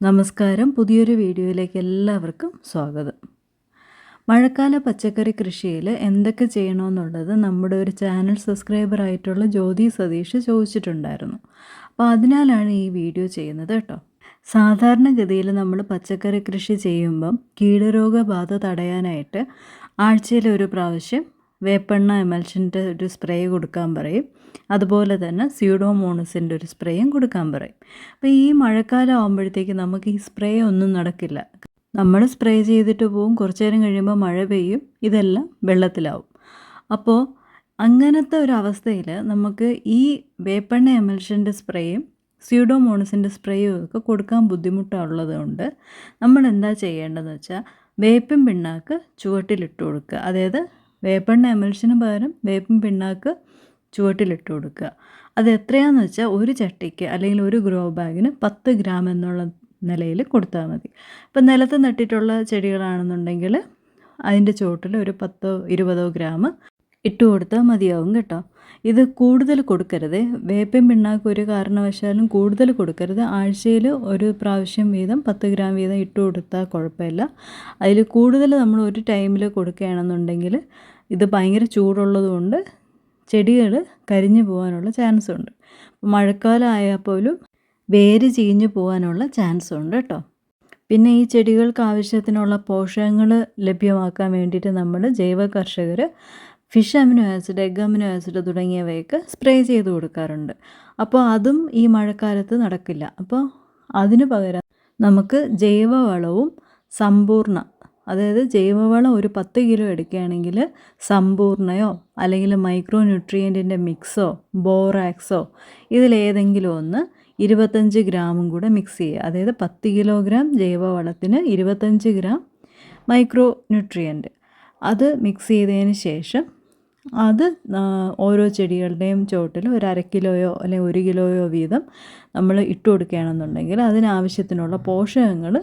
നമസ്കാരം. പുതിയൊരു വീഡിയോയിലേക്ക് എല്ലാവർക്കും സ്വാഗതം. മഴക്കാല പച്ചക്കറി കൃഷിയിൽ എന്തൊക്കെ ചെയ്യണമെന്നുള്ളത് നമ്മുടെ ഒരു ചാനൽ സബ്സ്ക്രൈബർ ആയിട്ടുള്ള ജ്യോതി സതീഷ് ചോദിച്ചിട്ടുണ്ടായിരുന്നു. അപ്പോൾ അതിനാലാണ് ഈ വീഡിയോ ചെയ്യുന്നത് കേട്ടോ. സാധാരണഗതിയിൽ നമ്മൾ പച്ചക്കറി കൃഷി ചെയ്യുമ്പം കീടരോഗബാധ തടയാനായിട്ട് ആഴ്ചയിൽ ഒരു പ്രാവശ്യം വേപ്പെണ്ണ എമൽഷന്റെ ഒരു സ്പ്രേ കൊടുക്കാൻ പറയും. അതുപോലെ തന്നെ സ്യൂഡോമോണസിന്റെ ഒരു സ്പ്രേയും കൊടുക്കാൻ പറയും. അപ്പോൾ ഈ മഴക്കാലം ആകുമ്പോഴത്തേക്ക് നമുക്ക് ഈ സ്പ്രേ ഒന്നും നടക്കില്ല. നമ്മൾ സ്പ്രേ ചെയ്തിട്ട് പോവും. കുറച്ച് നേരം കഴിയുമ്പോൾ മഴ പെയ്യും. ഇതെല്ലാം വെള്ളത്തിലാവും. അപ്പോൾ അങ്ങനത്തെ ഒരു അവസ്ഥയിൽ നമുക്ക് ഈ വേപ്പെണ്ണ എമൽഷന്റെ സ്പ്രേയും സ്യൂഡോമോണസിന്റെ സ്പ്രേയും ഒക്കെ കൊടുക്കാൻ ബുദ്ധിമുട്ടുള്ളത് കൊണ്ട് നമ്മൾ എന്താ ചെയ്യേണ്ടതെന്ന് വെച്ചാൽ വേപ്പിൻ പിണ്ണാക്ക് ചുവട്ടിലിട്ട് കൊടുക്കുക. അതായത് വേപ്പെണ്ണ എമൽഷന് പകരം വേപ്പൻ പിണ്ണാക്ക് ചുവട്ടിലിട്ട് കൊടുക്കുക. അത് എത്രയാണെന്ന് വെച്ചാൽ ഒരു ചട്ടിക്ക് അല്ലെങ്കിൽ ഒരു ഗ്രോ ബാഗിന് പത്ത് ഗ്രാം എന്നുള്ള നിലയിൽ കൊടുത്താൽ മതി. ഇപ്പം നിലത്ത് നട്ടിട്ടുള്ള ചെടികളാണെന്നുണ്ടെങ്കിൽ അതിന്റെ ചുവട്ടിൽ ഒരു പത്തോ ഇരുപതോ ഗ്രാം ഇട്ട് കൊടുത്താൽ മതിയാവും കേട്ടോ. ഇത് കൂടുതൽ കൊടുക്കരുത്. വേപ്പിൻ പിണ്ണാക്ക് ഒരു കാരണവശാലും കൂടുതൽ കൊടുക്കരുത്. ആഴ്ചയിൽ ഒരു പ്രാവശ്യം വീതം പത്ത് ഗ്രാം വീതം ഇട്ട് കൊടുത്താൽ കുഴപ്പമില്ല. അതിൽ കൂടുതൽ നമ്മൾ ഒരു ടൈമിൽ കൊടുക്കുകയാണെന്നുണ്ടെങ്കിൽ ഇത് ഭയങ്കര ചൂടുള്ളതുകൊണ്ട് ചെടികൾ കരിഞ്ഞു പോകാനുള്ള ചാൻസ് ഉണ്ട്. മഴക്കാലമായാൽ പോലും വേര് ചീഞ്ഞു പോകാനുള്ള ചാൻസ് ഉണ്ട് കേട്ടോ. പിന്നെ ഈ ചെടികൾക്ക് ആവശ്യത്തിനുള്ള പോഷകങ്ങൾ ലഭ്യമാക്കാൻ വേണ്ടിയിട്ട് നമ്മൾ ജൈവ കർഷകർ fish amino acid egg amino acid തുടങ്ങിയവയൊക്കെ സ്പ്രേ ചെയ്ത് കൊടുക്കാറുണ്ട്. അപ്പോൾ അതും ഈ മഴക്കാലത്ത് നടക്കില്ല. അപ്പോൾ അതിന് പകരം നമുക്ക് ജൈവവളവും സമ്പൂർണ അതായത് ജൈവവളം ഒരു പത്ത് കിലോ എടുക്കുകയാണെങ്കിൽ സമ്പൂർണയോ അല്ലെങ്കിൽ മൈക്രോ ന്യൂട്രിയന്റിന്റെ മിക്സോ ബോറാക്സോ ഇതിലേതെങ്കിലും ഒന്ന് ഇരുപത്തഞ്ച് ഗ്രാമും കൂടെ മിക്സ് ചെയ്യുക. അതായത് പത്ത് കിലോഗ്രാം ജൈവവളത്തിന് ഇരുപത്തഞ്ച് ഗ്രാം മൈക്രോ ന്യൂട്രിയന്റ് അത് മിക്സ് ചെയ്തതിന് ശേഷം അത് ഓരോ ചെടികളുടെയും ചുവട്ടിൽ ഒരു അര കിലോയോ അല്ലെങ്കിൽ ഒരു കിലോയോ വീതം നമ്മൾ ഇട്ട് കൊടുക്കുകയാണെന്നുണ്ടെങ്കിൽ അതിനാവശ്യത്തിനുള്ള പോഷകങ്ങൾ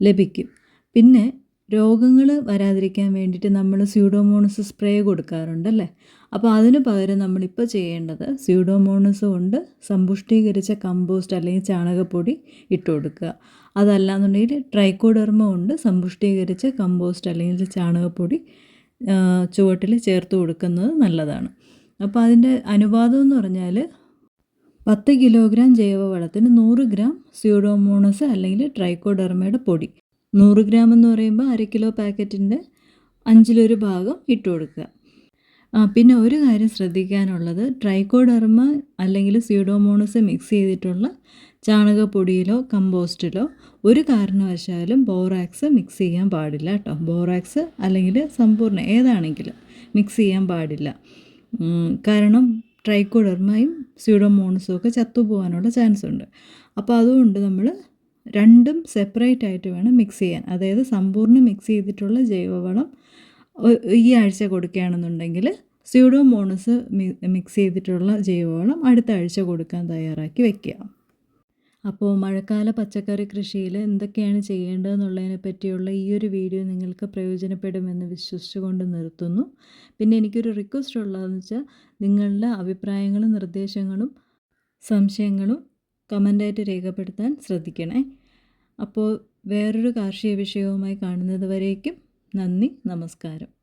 ലഭിക്കും. പിന്നെ രോഗങ്ങൾ വരാതിരിക്കാൻ വേണ്ടിയിട്ട് നമ്മൾ സ്യൂഡോമോണസ് സ്പ്രേ കൊടുക്കാറുണ്ടല്ലേ? അപ്പോൾ അതിന് പകരം നമ്മളിപ്പോൾ ചെയ്യേണ്ടത് സ്യൂഡോമോണസ് കൊണ്ട് സമ്പുഷ്ടീകരിച്ച കമ്പോസ്റ്റ് അല്ലെങ്കിൽ ചാണകപ്പൊടി ഇട്ട് കൊടുക്കുക. അതല്ലാന്നുണ്ടെങ്കിൽ ട്രൈക്കോഡെർമ കൊണ്ട് സമ്പുഷ്ടീകരിച്ച കമ്പോസ്റ്റ് അല്ലെങ്കിൽ ചാണകപ്പൊടി ചുവട്ടിൽ ചേർത്ത് കൊടുക്കുന്നത് നല്ലതാണ്. അപ്പോൾ അതിന്റെ അനുപാതം എന്ന് പറഞ്ഞാൽ പത്ത് കിലോഗ്രാം ജൈവവളത്തിന് നൂറ് ഗ്രാം സ്യൂഡോമോണസ് അല്ലെങ്കിൽ ട്രൈക്കോഡെർമയുടെ പൊടി. നൂറ് ഗ്രാം എന്ന് പറയുമ്പോൾ അര കിലോ പാക്കറ്റിന്റെ അഞ്ചിലൊരു ഭാഗം ഇട്ട് കൊടുക്കുക. പിന്നെ ഒരു കാര്യം ശ്രദ്ധിക്കാനുള്ളത് ട്രൈക്കോഡെർമ അല്ലെങ്കിൽ സ്യൂഡോമോണസ് മിക്സ് ചെയ്തിട്ടുള്ള ചാണകപ്പൊടിയിലോ കമ്പോസ്റ്റിലോ ഒരു കാരണവശാലും ബോറാക്സ് മിക്സ് ചെയ്യാൻ പാടില്ല കേട്ടോ ബോറാക്സ് അല്ലെങ്കിൽ സമ്പൂർണ ഏതാണെങ്കിലും മിക്സ് ചെയ്യാൻ പാടില്ല. കാരണം ട്രൈക്കോഡർമയും സ്യൂഡോമോണസും ഒക്കെ ചത്തുപോകാനുള്ള ചാൻസ് ഉണ്ട്. അപ്പോൾ അതുകൊണ്ട് നമ്മൾ രണ്ടും സെപ്പറേറ്റ് ആയിട്ട് വേണം മിക്സ് ചെയ്യാൻ. അതായത് സമ്പൂർണ മിക്സ് ചെയ്തിട്ടുള്ള ജൈവവളം ഈ ആഴ്ച കൊടുക്കുകയാണെന്നുണ്ടെങ്കിൽ സ്യൂഡോമോണസ് മിക്സ് ചെയ്തിട്ടുള്ള ജൈവവളം അടുത്ത ആഴ്ച കൊടുക്കാൻ തയ്യാറാക്കി വെക്കുക. അപ്പോൾ മഴക്കാല പച്ചക്കറി കൃഷിയിൽ എന്തൊക്കെയാണ് ചെയ്യേണ്ടതെന്നുള്ളതിനെ പറ്റിയുള്ള ഈ ഒരു വീഡിയോ നിങ്ങൾക്ക് പ്രയോജനപ്പെടുമെന്ന് വിശ്വസിച്ചുകൊണ്ട് നിർത്തുന്നു. പിന്നെ എനിക്കൊരു റിക്വസ്റ്റ് ഉള്ളതെന്ന് വെച്ചാൽ നിങ്ങളുടെ അഭിപ്രായങ്ങളും നിർദ്ദേശങ്ങളും സംശയങ്ങളും കമന്റായിട്ട് രേഖപ്പെടുത്താൻ ശ്രദ്ധിക്കണേ. അപ്പോൾ വേറൊരു കാർഷിക വിഷയവുമായി കാണുന്നത് വരേക്കും നന്ദി നമസ്കാരം.